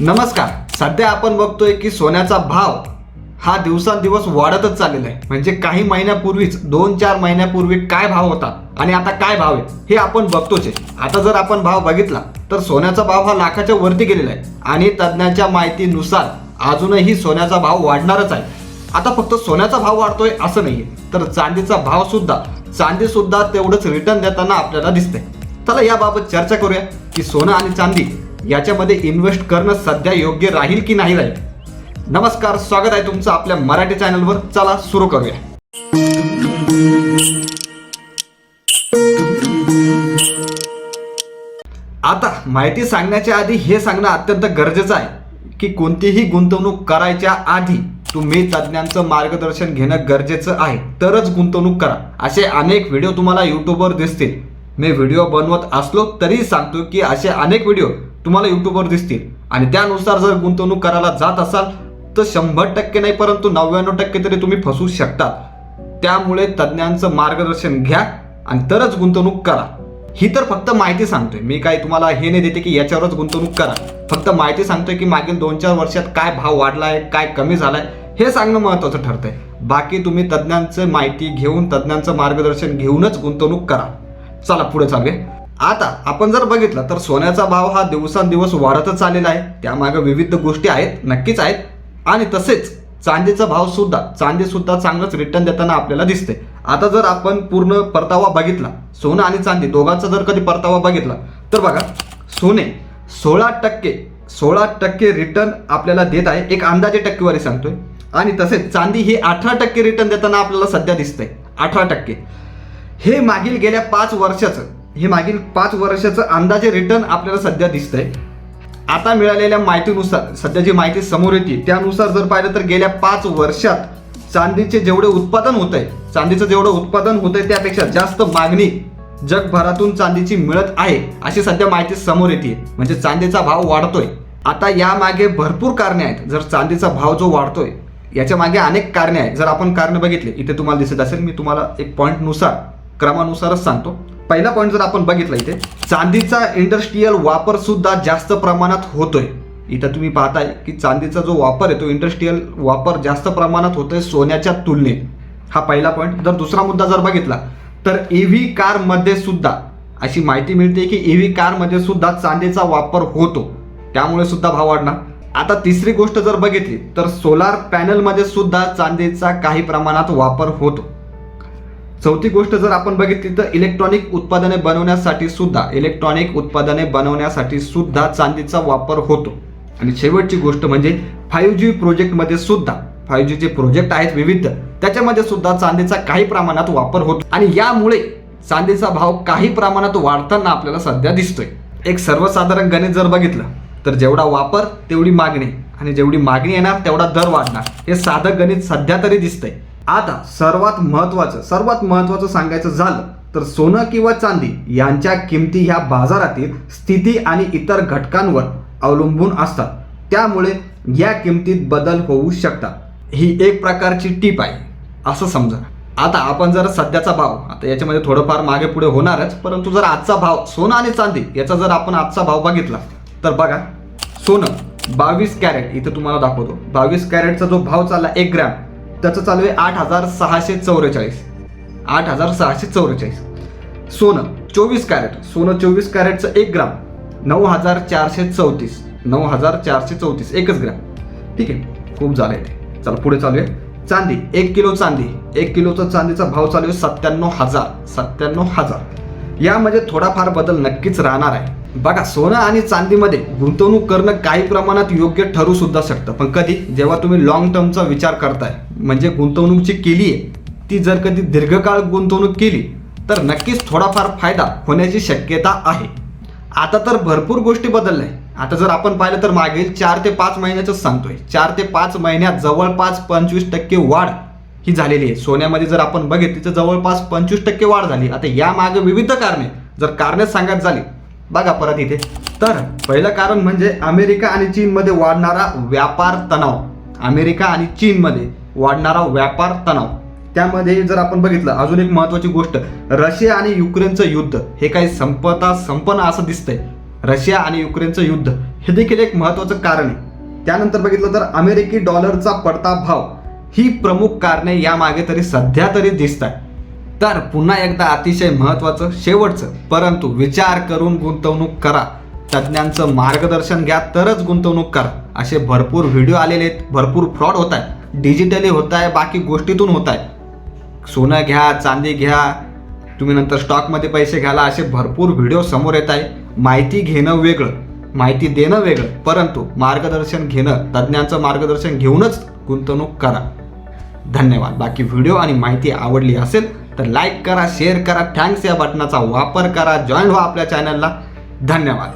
नमस्कार. सध्या आपण बघतोय की सोन्याचा भाव हा दिवसांदिवस वाढतच चाललेला आहे. म्हणजे काही महिन्यापूर्वीच दोन चार महिन्यापूर्वी काय भाव होता आणि आता काय भाव आहे हे आपण बघतोच आहे. आता जर आपण भाव बघितला तर सोन्याचा भाव हा लाखाच्या वरती गेलेला आहे. आणि तज्ज्ञांच्या माहितीनुसार अजूनही सोन्याचा भाव वाढणारच आहे. आता फक्त सोन्याचा भाव वाढतोय असं नाहीये. तर चांदीचा भाव सुद्धा चांदी सुद्धा तेवढंच रिटर्न देताना आपल्याला दिसतंय. चला याबाबत चर्चा करूया की सोनं आणि चांदी याच्यामध्ये इन्व्हेस्ट करणं सध्या योग्य राहील की नाही राहील? नमस्कार स्वागत आहे तुमचं आपल्या मराठी चॅनलवर चला सुरू करूया. आता माहिती सांगण्याच्या आधी हे सांगणं अत्यंत गरजेचं आहे की कोणतीही गुंतवणूक करायच्या आधी तुम्ही तज्ज्ञांचं मार्गदर्शन घेणं गरजेचं आहे. तरच गुंतवणूक करा. असे अनेक व्हिडिओ तुम्हाला युट्यूबवर दिसतील. मी व्हिडिओ बनवत असलो तरी सांगतो की असे अनेक व्हिडिओ तुम्हाला यूट्यूबवर दिसतील. आणि त्यानुसार जर गुंतवणूक करायला जात असाल तर शंभर टक्के नाही परंतु नव्याण्णव टक्के तरी तुम्ही फसू शकता. त्यामुळे तज्ज्ञांचं मार्गदर्शन घ्या आणि तरच गुंतवणूक करा. ही तर फक्त माहिती सांगतोय. मी काय तुम्हाला हे नाही देते की याच्यावरच गुंतवणूक करा. फक्त माहिती सांगतोय की मागील दोन चार वर्षात काय भाव वाढला आहे काय कमी झालाय हे सांगणं महत्वाचं ठरतंय. बाकी तुम्ही तज्ज्ञांचं माहिती घेऊन तज्ज्ञांचं मार्गदर्शन घेऊनच गुंतवणूक करा. चला पुढे चालूया. आता आपण जर बघितलं तर सोन्याचा भाव हा दिवसांदिवस वाढतच चाललेला आहे. त्यामागे विविध गोष्टी आहेत नक्कीच आहेत. आणि तसेच चांदीचा भाव सुद्धा चांदी सुद्धा चांगलंच रिटर्न देताना आपल्याला दिसते. आता जर आपण पूर्ण परतावा बघितला सोनं आणि चांदी दोघांचा जर कधी परतावा बघितला तर बघा सोने सोळा टक्के सोळा टक्के रिटर्न आपल्याला देत आहे. एक अंदाजे टक्केवारी सांगतोय. आणि तसेच चांदी ही अठरा टक्के रिटर्न देताना आपल्याला सध्या दिसतंय अठरा टक्के. हे मागील गेल्या पाच वर्षाचं हे मागील पाच वर्षाचं अंदाजे रिटर्न आपल्याला सध्या दिसतंय. आता मिळालेल्या माहितीनुसार सध्या जी माहिती समोर येते त्यानुसार जर पाहिलं तर गेल्या पाच वर्षात चांदीचे जेवढे उत्पादन होत आहे चांदीचं जेवढं उत्पादन होत आहे त्यापेक्षा जास्त मागणी जगभरातून चांदीची मिळत आहे अशी सध्या माहिती समोर येते. म्हणजे चांदीचा भाव वाढतोय. आता यामागे भरपूर कारणे आहेत. जर चांदीचा भाव जो वाढतोय याच्या मागे अनेक कारणे आहेत. जर आपण कारणं बघितले इथे तुम्हाला दिसत असेल मी तुम्हाला एक पॉईंटनुसार क्रमानुसारच सांगतो. पहिला पॉईंट जर आपण बघितला इथे चांदीचा इंडस्ट्रीयल वापर सुद्धा जास्त प्रमाणात होतोय. इथं तुम्ही पाहताय की चांदीचा जो वापर आहे तो इंडस्ट्रीयल वापर जास्त प्रमाणात होतोय सोन्याच्या तुलनेत. हा पहिला पॉईंट जर दुसरा मुद्दा जर बघितला तर ईव्ही कारमध्ये सुद्धा अशी माहिती मिळते की ईव्ही कारमध्ये सुद्धा चांदीचा वापर होतो. त्यामुळे सुद्धा भाव वाढणार. आता तिसरी गोष्ट जर बघितली तर सोलार पॅनलमध्ये सुद्धा चांदीचा काही प्रमाणात वापर होतो. चौथी गोष्ट जर आपण बघितली तर इलेक्ट्रॉनिक उत्पादने बनवण्यासाठी सुद्धा इलेक्ट्रॉनिक उत्पादने बनवण्यासाठी सुद्धा चांदीचा वापर होतो. आणि शेवटची गोष्ट म्हणजे फाईव्ह जी प्रोजेक्टमध्ये सुद्धा फाईव्ह जी जे प्रोजेक्ट आहेत विविध त्याच्यामध्ये सुद्धा चांदीचा काही प्रमाणात वापर होतो. आणि यामुळे चांदीचा भाव काही प्रमाणात वाढताना आपल्याला सध्या दिसतोय. एक सर्वसाधारण गणित जर बघितलं तर जेवढा वापर तेवढी मागणी. आणि जेवढी मागणी येणार तेवढा दर वाढणार. हे साधं गणित सध्या तरी दिसतंय. आता सर्वात महत्त्वाचं सर्वात महत्त्वाचं सांगायचं झालं तर सोनं किंवा चांदी यांच्या किमती ह्या बाजारातील स्थिती आणि इतर घटकांवर अवलंबून असतात. त्यामुळे या किमतीत बदल होऊ शकतात. ही एक प्रकारची टीप आहे असं समजा. आता आपण जर सध्याचा भाव आता याच्यामध्ये थोडंफार मागे पुढे होणारच परंतु जर आजचा भाव सोनं आणि चांदी याचा जर आपण आजचा भाव बघितला तर बघा सोनं बावीस कॅरेट इथं तुम्हाला दाखवतो. बावीस कॅरेटचा जो भाव चालला एक ग्रॅम त्याचं चालू आहे आठ हजार सहाशे चौवेचाळीस आठ हजार सहाशे चौवेचाळीस सोनं चोवीस कॅरेट. सोनं चोवीस कॅरेटचं एक ग्राम. नऊ हजार चारशे चौतीस. नऊ हजार चारशे चौतीस. एकच ग्राम. ठीक आहे खूप झालंय ते. चला पुढे चालू आहे. चांदी एक किलो चांदी. एक किलोचा चांदीचा भाव चालू आहे सत्त्याण्णव हजार. सत्त्याण्णव हजार. यामध्ये म्हणजे थोडाफार बदल नक्कीच राहणार आहे. बघा सोनं आणि चांदीमध्ये गुंतवणूक करणं काही प्रमाणात योग्य ठरू सुद्धा शकतं. पण कधी जेव्हा तुम्ही लॉंग टर्मचा विचार करताय म्हणजे गुंतवणूक जी केली आहे ती जर कधी दीर्घकाळ गुंतवणूक केली तर नक्कीच थोडाफार फायदा होण्याची शक्यता आहे. आता तर भरपूर गोष्टी बदलल्या आहे आता जर आपण पाहिलं तर मागील चार ते पाच महिन्याचंच सांगतोय. चार ते पाच महिन्यात जवळपास पंचवीस टक्के वाढ ही झालेली आहे. सोन्यामध्ये जर आपण बघितली तर जवळपास पंचवीस टक्के वाढ झाली. आता यामागे विविध कारणे जर कारणे सांगत झाली बघा परत इथे. तर पहिलं कारण म्हणजे अमेरिका आणि चीनमध्ये वाढणारा व्यापार तणाव. अमेरिका आणि चीनमध्ये वाढणारा व्यापार तणाव. त्यामध्ये जर आपण बघितलं अजून एक महत्त्वाची गोष्ट रशिया आणि युक्रेनचं युद्ध. हे काही संपता संपन्न असं दिसतंय. रशिया आणि युक्रेनचं युद्ध. हे देखील एक महत्त्वाचं कारण आहे. त्यानंतर बघितलं तर अमेरिकी डॉलरचा पडता भाव ही प्रमुख कारणे यामागे तरी सध्या तरी दिसत आहे तर पुन्हा एकदा अतिशय महत्त्वाचं शेवटचं. परंतु विचार करून गुंतवणूक करा. तज्ज्ञांचं मार्गदर्शन घ्या तरच गुंतवणूक करा. असे भरपूर व्हिडिओ आलेले आहेत. भरपूर फ्रॉड होत आहे डिजिटली होत आहे बाकी गोष्टीतून होत आहे. सोनं घ्या चांदी घ्या तुम्ही नंतर स्टॉकमध्ये पैसे घ्याला असे भरपूर व्हिडिओ समोर येत आहे. माहिती घेणं वेगळं. माहिती देणं वेगळं. परंतु मार्गदर्शन घेणं तज्ज्ञांचं मार्गदर्शन घेऊनच गुंतवणूक करा. धन्यवाद. बाकी व्हिडिओ आणि माहिती आवडली असेल तर लाईक करा शेअर करा थँक्स या बटनाचा वापर करा. जॉईन व्हा आपल्या चॅनलला धन्यवाद.